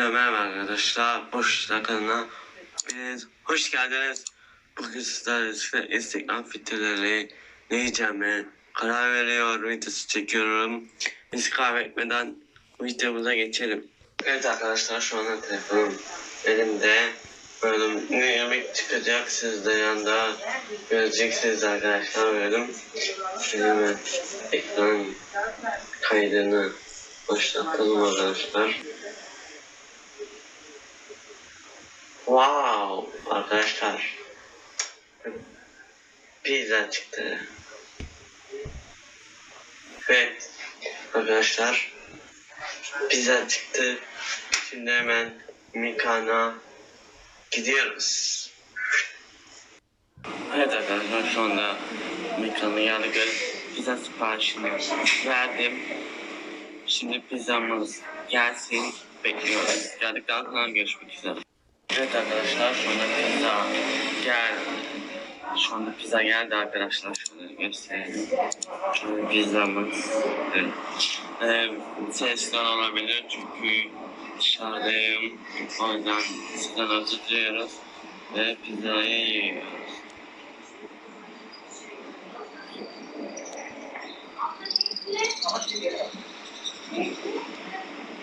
arkadaşlar, boş hepiniz hoş geldiniz. Bugün sizlerle birlikte Instagram filtreleri ne yiyeceğime karar veriyor, videosu çekiyorum. Biz kaybetmeden videomuza geçelim. Evet arkadaşlar şu anda telefonum elimde. Böyle ne yemek çıkacak siz de yanda göreceksiniz arkadaşlar böyle. Şöyle ekran kaydını başlatalım arkadaşlar. Wow arkadaşlar. Pizza çıktı. Evet arkadaşlar. Pizza çıktı. Şimdi hemen Mikana gidiyoruz. Evet arkadaşlar şu anda Mikana geldik. Pizza siparişini verdim. Şimdi pizzamız gelsin. Bekliyoruz. Geldikten sonra görüşmek üzere. Evet arkadaşlar şu anda pizza geldi. Şu anda pizza geldi arkadaşlar. Şöyle göstereyim. Şöyle pizzamız. Evet. Ee, sesler olabilir çünkü dışarıdayım. O yüzden sizden özür diliyoruz. Ve pizzayı yiyoruz.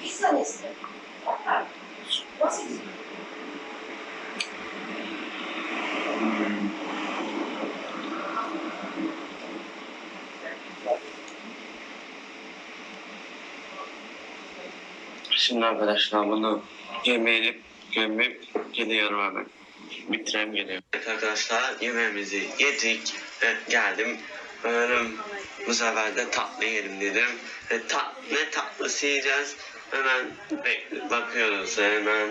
Pizza nesi? Nasıl? Şimdi arkadaşlar bunu yemeğini gömüp geliyorum hemen. Bitirem geliyorum. Evet arkadaşlar yemeğimizi yedik ve geldim. Böyle bu sefer de tatlı yiyelim dedim. Ve tat, ne tatlısı yiyeceğiz? Hemen bakıyoruz hemen.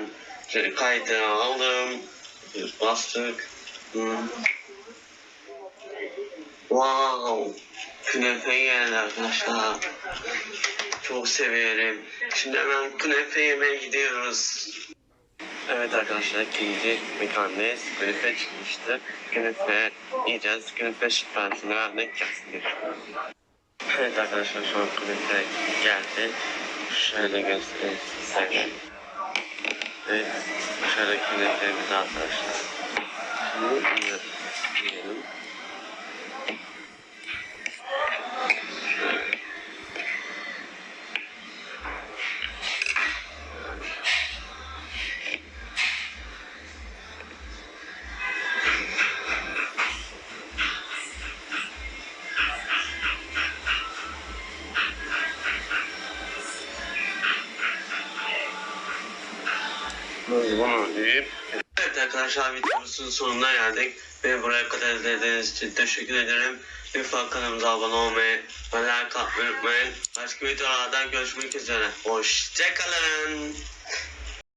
Kaydı aldım. Bastık. Hmm. Wow. Künefe geldi arkadaşlar. Çok severim. Şimdi hemen künefe yemeye gidiyoruz. Evet arkadaşlar ikinci mekandayız. Künefe çıkmıştı. Künefe yiyeceğiz. Künefe siparişini verdik. Gelsin. Evet arkadaşlar şu an künefe geldi. Şöyle göstereyim size. Evet. Şöyle künefemiz arkadaşlar. Şimdi yiyelim. Bunu yiyip... Evet arkadaşlar videomuzun sonuna geldik. Beni buraya kadar izlediğiniz için teşekkür ederim. Lütfen kanalımıza abone olmayı ve like atmayı unutmayın. Başka videolarda görüşmek üzere. Hoşçakalın.